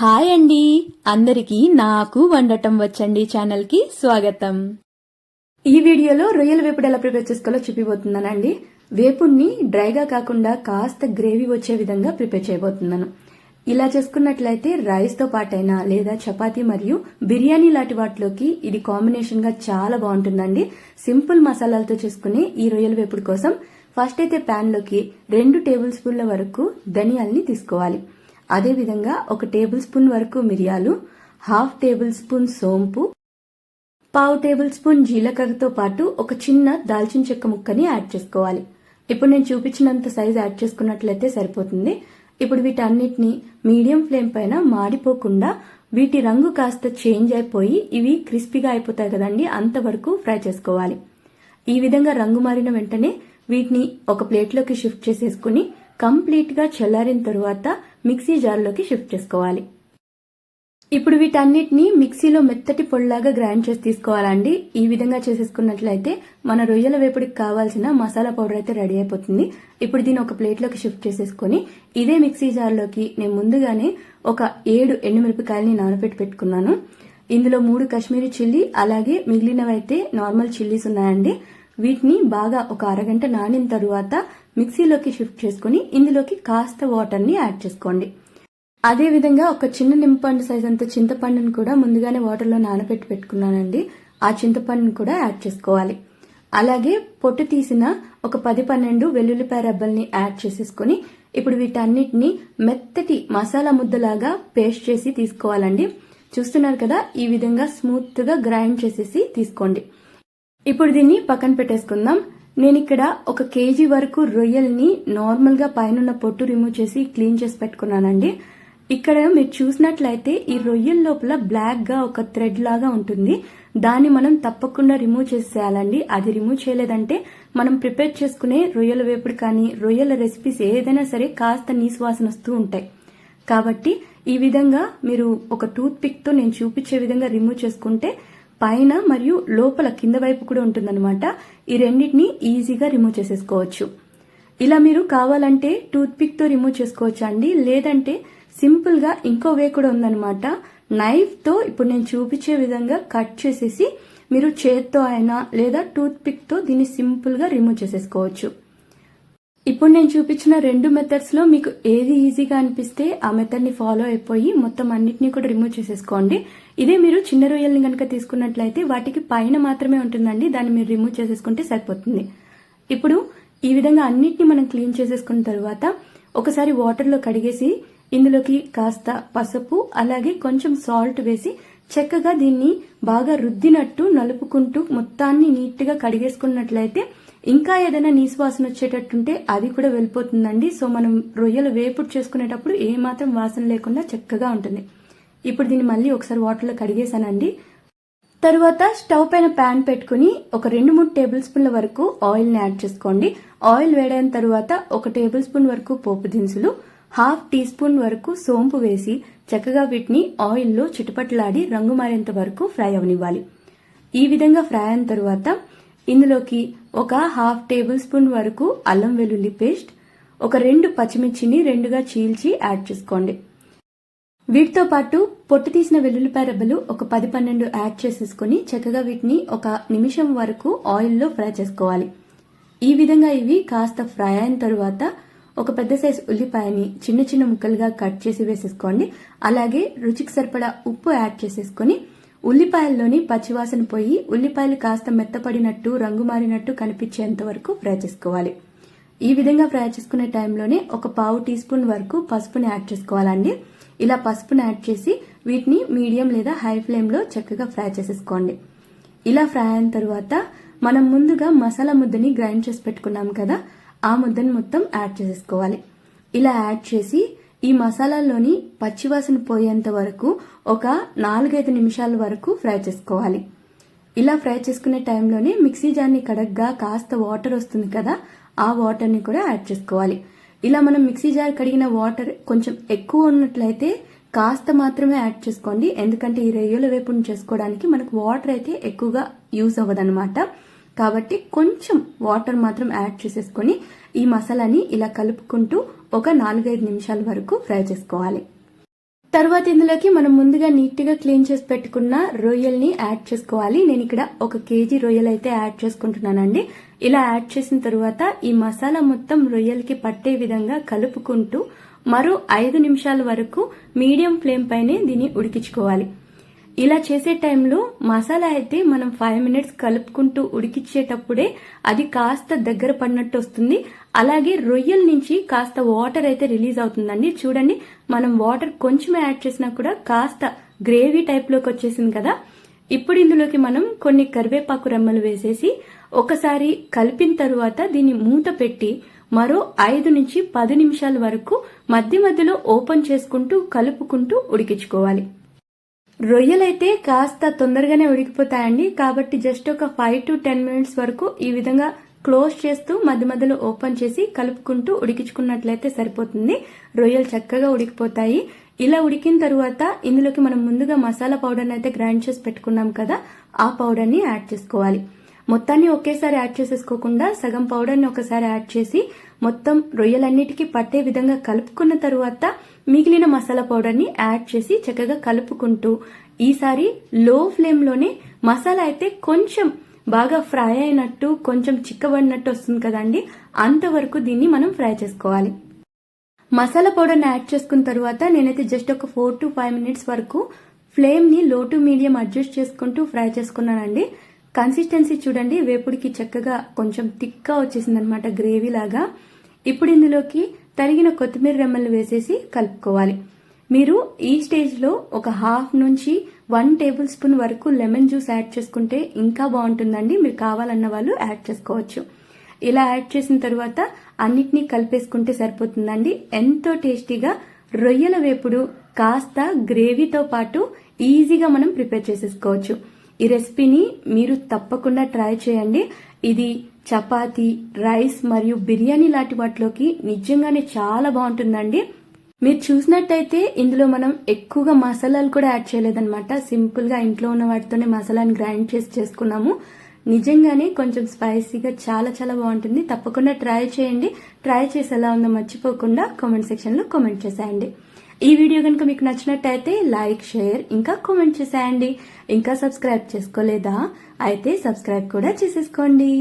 Hi అండి. అందరికీ నాకు వండటం వచ్చండి ఛానల్కి స్వాగతం. ఈ వీడియోలో రొయ్యల వేపుడు ఎలా ప్రిపేర్ చేసుకోవాలో చూపిపోతున్నానండి వేపుడిని డ్రైగా కాకుండా కాస్త గ్రేవీ వచ్చే విధంగా ప్రిపేర్ చేయబోతున్నాను. ఇలా చేసుకున్నట్లయితే రైస్తో పాటైనా లేదా చపాతీ మరియు బిర్యానీ లాంటి వాటిలోకి ఇది కాంబినేషన్గా చాలా బాగుంటుందండి. సింపుల్ మసాలాలతో చేసుకునే ఈ రొయ్యల వేపుడు కోసం ఫస్ట్ అయితే ప్యాన్లోకి రెండు టేబుల్ స్పూన్ల వరకు ధనియాల్ని తీసుకోవాలి. అదేవిధంగా ఒక టేబుల్ స్పూన్ వరకు మిరియాలు హాఫ్ టేబుల్ స్పూన్ సోంపు పావు టేబుల్ స్పూన్ జీలకర్రతో పాటు ఒక చిన్న దాల్చిన చెక్క ముక్కని యాడ్ చేసుకోవాలి. ఇప్పుడు నేను చూపించినంత సైజ్ యాడ్ చేసుకున్నట్లయితే సరిపోతుంది. ఇప్పుడు వీటన్నిటిని మీడియం ఫ్లేమ్ పైన మాడిపోకుండా వీటి రంగు కాస్త చేంజ్ అయిపోయి ఇవి క్రిస్పీగా అయిపోతాయి కదండి అంతవరకు ఫ్రై చేసుకోవాలి. ఈ విధంగా రంగు మారిన వెంటనే వీటిని ఒక ప్లేట్లోకి షిఫ్ట్ చేసేసుకుని కంప్లీట్గా చల్లారిన తరువాత మిక్సీ జార్లోకి షిఫ్ట్ చేసుకోవాలి. ఇప్పుడు వీటన్నిటిని మిక్సీలో మెత్తటి పొడిలాగా గ్రైండ్ చేసి తీసుకోవాలండి. ఈ విధంగా చేసేసుకున్నట్లయితే మన రొయ్యల వేపుడికి కావాల్సిన మసాలా పౌడర్ అయితే రెడీ అయిపోతుంది. ఇప్పుడు దీన్ని ఒక ప్లేట్లోకి షిఫ్ట్ చేసేసుకుని ఇదే మిక్సీ జార్లోకి నేను ముందుగానే ఒక ఏడు ఎండుమిరపకాయలని నానబెట్టి పెట్టుకున్నాను. ఇందులో మూడు కాశ్మీరీ చిల్లీ అలాగే మిగిలినవైతే నార్మల్ చిల్లీస్ ఉన్నాయండి. వీటిని బాగా ఒక అరగంట నానిన తరువాత మిక్సీలోకి షిఫ్ట్ చేసుకుని ఇందులోకి కాస్త వాటర్ని యాడ్ చేసుకోండి. అదే విధంగా ఒక చిన్న నిమ్మపండు సైజ్ అంత చింతపండును కూడా ముందుగానే వాటర్లో నానబెట్టి పెట్టుకున్నానండి. ఆ చింతపండును కూడా యాడ్ చేసుకోవాలి. అలాగే పొట్టు తీసిన ఒక పది పన్నెండు వెల్లుల్లిపాయ రబ్బల్ని యాడ్ చేసేసుకుని ఇప్పుడు వీటన్నిటిని మెత్తటి మసాలా ముద్దలాగా పేస్ట్ చేసి తీసుకోవాలండి. చూస్తున్నారు కదా ఈ విధంగా స్మూత్గా గ్రైండ్ చేసేసి తీసుకోండి. ఇప్పుడు దీన్ని పక్కన పెట్టేసుకుందాం. నేను ఇక్కడ ఒక కేజీ వరకు రొయ్యల్ని నార్మల్గా పైన పొట్టు రిమూవ్ చేసి క్లీన్ చేసి పెట్టుకున్నానండి. ఇక్కడ మీరు చూసినట్లయితే ఈ రొయ్యల లోపల బ్లాక్గా ఒక థ్రెడ్ లాగా ఉంటుంది. దాన్ని మనం తప్పకుండా రిమూవ్ చేసేయాలండి. అది రిమూవ్ చేయలేదంటే మనం ప్రిపేర్ చేసుకునే రొయ్యల వేపుడు కానీ రొయ్యల రెసిపీస్ ఏదైనా సరే కాస్త నీసువాసన వస్తూ ఉంటాయి. కాబట్టి ఈ విధంగా మీరు ఒక టూత్ పిక్తో నేను చూపించే విధంగా రిమూవ్ చేసుకుంటే పైన మరియు లోపల కింద వైపు కూడా ఉంటుందన్నమాట. ఈ రెండింటిని ఈజీగా రిమూవ్ చేసేసుకోవచ్చు. ఇలా మీరు కావాలంటే టూత్ పిక్తో రిమూవ్ చేసుకోవచ్చు అండి? లేదంటే సింపుల్గా ఇంకో వే కూడా ఉందన్నమాట. నైఫ్తో ఇప్పుడు నేను చూపించే విధంగా కట్ చేసేసి మీరు చేత్తో అయినా లేదా టూత్ పిక్తో దీన్ని సింపుల్గా రిమూవ్ చేసేసుకోవచ్చు. ఇప్పుడు నేను చూపించిన రెండు మెథడ్స్లో మీకు ఏది ఈజీగా అనిపిస్తే ఆ మెథడ్ని ఫాలో అయిపోయి మొత్తం అన్నిటినీ కూడా రిమూవ్ చేసేసుకోండి. ఇదే మీరు చిన్న రొయ్యల్ని కనుక తీసుకున్నట్లయితే వాటికి పైన మాత్రమే ఉంటుందండి. దాన్ని మీరు రిమూవ్ చేసేసుకుంటే సరిపోతుంది. ఇప్పుడు ఈ విధంగా అన్నిటిని మనం క్లీన్ చేసేసుకున్న తర్వాత ఒకసారి వాటర్లో కడిగేసి ఇందులోకి కాస్త పసుపు అలాగే కొంచెం సాల్ట్ వేసి చక్కగా దీన్ని బాగా రుద్దినట్టు నలుపుకుంటూ మొత్తాన్ని నీట్గా కడిగేసుకున్నట్లయితే ఇంకా ఏదైనా నీసువాసన వచ్చేటట్టుంటే అది కూడా వెళ్ళిపోతుందండి. సో మనం రొయ్యలు వేపుడు చేసుకునేటప్పుడు ఏమాత్రం వాసన లేకుండా చక్కగా ఉంటుంది. ఇప్పుడు దీన్ని మళ్ళీ ఒకసారి వాటర్లో కడిగేసానండి తరువాత స్టవ్ పైన ప్యాన్ పెట్టుకుని ఒక రెండు మూడు టేబుల్ స్పూన్ల వరకు ఆయిల్ని యాడ్ చేసుకోండి. ఆయిల్ వేడైన తర్వాత ఒక టేబుల్ స్పూన్ వరకు పోపు దినుసులు హాఫ్ టీ స్పూన్ వరకు సోంపు వేసి చక్కగా వీటిని ఆయిల్లో చిటపట్లాడి రంగు మారేంత వరకు ఫ్రై అవనివ్వాలి. ఈ విధంగా ఫ్రై అయిన తరువాత ఇందులోకి ఒక హాఫ్ టేబుల్ స్పూన్ వరకు అల్లం వెల్లుల్లి పేస్ట్ ఒక రెండు పచ్చిమిర్చిని రెండుగా చీల్చి యాడ్ చేసుకోండి. వీటితో పాటు పొట్టు తీసిన వెల్లుల్లిపాయ రెబ్బలు ఒక పది పన్నెండు యాడ్ చేసేసుకుని చక్కగా వీటిని ఒక నిమిషం వరకు ఆయిల్లో ఫ్రై చేసుకోవాలి. ఈ విధంగా ఇవి కాస్త ఫ్రై అయిన తరువాత ఒక పెద్ద సైజు ఉల్లిపాయని చిన్న చిన్న ముక్కలుగా కట్ చేసి వేసేసుకోండి. అలాగే రుచికి సరిపడా ఉప్పు యాడ్ చేసేసుకుని ఉల్లిపాయల్లోని పచ్చివాసన పోయి ఉల్లిపాయలు కాస్త మెత్తపడినట్టు రంగు మారినట్టు కనిపించేంత వరకు ఫ్రై చేసుకోవాలి. ఈ విధంగా ఫ్రై చేసుకునే టైంలోనే ఒక పావు టీ స్పూన్ వరకు పసుపుని యాడ్ చేసుకోవాలండి. ఇలా పసుపుని యాడ్ చేసి వీటిని మీడియం లేదా హై ఫ్లేమ్లో చక్కగా ఫ్రై చేసేసుకోండి. ఇలా ఫ్రై అయిన తర్వాత మనం ముందుగా మసాలా ముద్దని గ్రైండ్ చేసి పెట్టుకున్నాం కదా ఆ ముద్దని మొత్తం యాడ్ చేసేసుకోవాలి. ఇలా యాడ్ చేసి ఈ మసాలాల్లోని పచ్చివాసన పోయేంత వరకు ఒక నాలుగైదు నిమిషాల వరకు ఫ్రై చేసుకోవాలి. ఇలా ఫ్రై చేసుకునే టైంలోనే మిక్సీ జార్ని కడగ్గా కాస్త వాటర్ వస్తుంది కదా ఆ వాటర్ని కూడా యాడ్ చేసుకోవాలి. ఇలా మనం మిక్సీ జార్ కడిగిన వాటర్ కొంచెం ఎక్కువ ఉన్నట్లయితే కాస్త మాత్రమే యాడ్ చేసుకోండి. ఎందుకంటే ఈ రొయ్యల వేపుని చేసుకోవడానికి మనకు వాటర్ అయితే ఎక్కువగా యూజ్ అవ్వదనమాట కాబట్టి కొంచెం వాటర్ మాత్రం యాడ్ చేసేసుకొని ఈ మసాలాని ఇలా కలుపుకుంటూ ఒక నాలుగైదు నిమిషాల వరకు ఫ్రై చేసుకోవాలి. తర్వాత ఇందులోకి మనం ముందుగా నీట్గా క్లీన్ చేసి పెట్టుకున్న రొయ్యల్ని యాడ్ చేసుకోవాలి. నేను ఇక్కడ ఒక కేజీ రొయ్యలు అయితే యాడ్ చేసుకుంటున్నానండి. ఇలా యాడ్ చేసిన తర్వాత ఈ మసాలా మొత్తం రొయ్యలకి పట్టే విధంగా కలుపుకుంటూ మరో ఐదు నిమిషాల వరకు మీడియం ఫ్లేమ్ పైనే దీన్ని ఉడికించుకోవాలి. ఇలా చేసే టైంలో మసాలా అయితే మనం ఫైవ్ మినిట్స్ కలుపుకుంటూ ఉడికిచ్చేటప్పుడే అది కాస్త దగ్గర పడినట్టు వస్తుంది. అలాగే రొయ్యల నుంచి కాస్త వాటర్ అయితే రిలీజ్ అవుతుందండి. చూడండి మనం వాటర్ కొంచెం యాడ్ చేసినా కూడా కాస్త గ్రేవీ టైప్లోకి వచ్చేసింది కదా. ఇప్పుడు ఇందులోకి మనం కొన్ని కరివేపాకు రెమ్మలు వేసేసి ఒకసారి కలిపిన తరువాత దీన్ని మూత పెట్టి మరో ఐదు నుంచి పది నిమిషాల వరకు మధ్య మధ్యలో ఓపెన్ చేసుకుంటూ కలుపుకుంటూ ఉడికించుకోవాలి. రొయ్యలైతే కాస్త తొందరగానే ఉడికిపోతాయండి. కాబట్టి జస్ట్ ఒక ఫైవ్ టు టెన్ మినిట్స్ వరకు ఈ విధంగా క్లోజ్ చేస్తూ మధ్య మధ్యలో ఓపెన్ చేసి కలుపుకుంటూ ఉడికించుకున్నట్లయితే సరిపోతుంది. రొయ్యలు చక్కగా ఉడికిపోతాయి. ఇలా ఉడికిన తరువాత ఇందులోకి మనం ముందుగా మసాలా పౌడర్ని అయితే గ్రైండ్ చేసి పెట్టుకున్నాం కదా ఆ పౌడర్ని యాడ్ చేసుకోవాలి. మొత్తాన్ని ఒకేసారి యాడ్ చేసేసుకోకుండా సగం పౌడర్ని ఒకసారి యాడ్ చేసి మొత్తం రొయ్యలన్నిటికీ పట్టే విధంగా కలుపుకున్న తరువాత మిగిలిన మసాలా పౌడర్ని యాడ్ చేసి చక్కగా కలుపుకుంటూ ఈసారి లో ఫ్లేమ్లోనే మసాలా అయితే కొంచెం బాగా ఫ్రై అయినట్టు కొంచెం చిక్కబడినట్టు వస్తుంది కదండి. అంతవరకు దీన్ని మనం ఫ్రై చేసుకోవాలి. మసాలా పౌడర్ని యాడ్ చేసుకున్న తర్వాత నేనైతే జస్ట్ ఒక ఫోర్ టు ఫైవ్ మినిట్స్ వరకు ఫ్లేమ్ని లో టు మీడియం అడ్జస్ట్ చేసుకుంటూ ఫ్రై చేసుకున్నానండి. కన్సిస్టెన్సీ చూడండి వేపుడికి చక్కగా కొంచెం థిక్గా వచ్చేసింది అనమాట గ్రేవీ లాగా. ఇప్పుడు ఇందులోకి తరిగిన కొత్తిమీర రెమ్మలు వేసేసి కలుపుకోవాలి. మీరు ఈ స్టేజ్లో ఒక హాఫ్ నుంచి వన్ టేబుల్ స్పూన్ వరకు లెమన్ జ్యూస్ యాడ్ చేసుకుంటే ఇంకా బాగుంటుందండి. మీరు కావాలన్న వాళ్ళు యాడ్ చేసుకోవచ్చు. ఇలా యాడ్ చేసిన తర్వాత అన్నిటినీ కలిపేసుకుంటే సరిపోతుందండి. ఎంతో టేస్టీగా రొయ్యల వేపుడు కాస్త గ్రేవీతో పాటు ఈజీగా మనం ప్రిపేర్ చేసేసుకోవచ్చు. ఈ రెసిపీని మీరు తప్పకుండా ట్రై చేయండి. ఇది చపాతి రైస్ మరియు బిర్యానీ లాంటి వాటిలోకి నిజంగానే చాలా బాగుంటుందండి. మీరు చూసినట్టయితే ఇందులో మనం ఎక్కువగా మసాలాలు కూడా యాడ్ చేయలేదన్నమాట. సింపుల్గా ఇంట్లో ఉన్న వాటితోనే మసాలాని గ్రైండ్ చేసి చేసుకున్నాము. నిజంగానే కొంచెం స్పైసీగా చాలా చాలా బాగుంటుంది. తప్పకుండా ట్రై చేయండి. ట్రై చేసి ఎలా ఉందో మర్చిపోకుండా కామెంట్ సెక్షన్లో కామెంట్ చేసేయండి. ఈ వీడియో కనుక మీకు నచ్చినట్టయితే లైక్ షేర్ ఇంకా కామెంట్ చేసేయండి. ఇంకా సబ్స్క్రైబ్ చేసుకోలేదా? అయితే సబ్స్క్రైబ్ కూడా చేసేసుకోండి.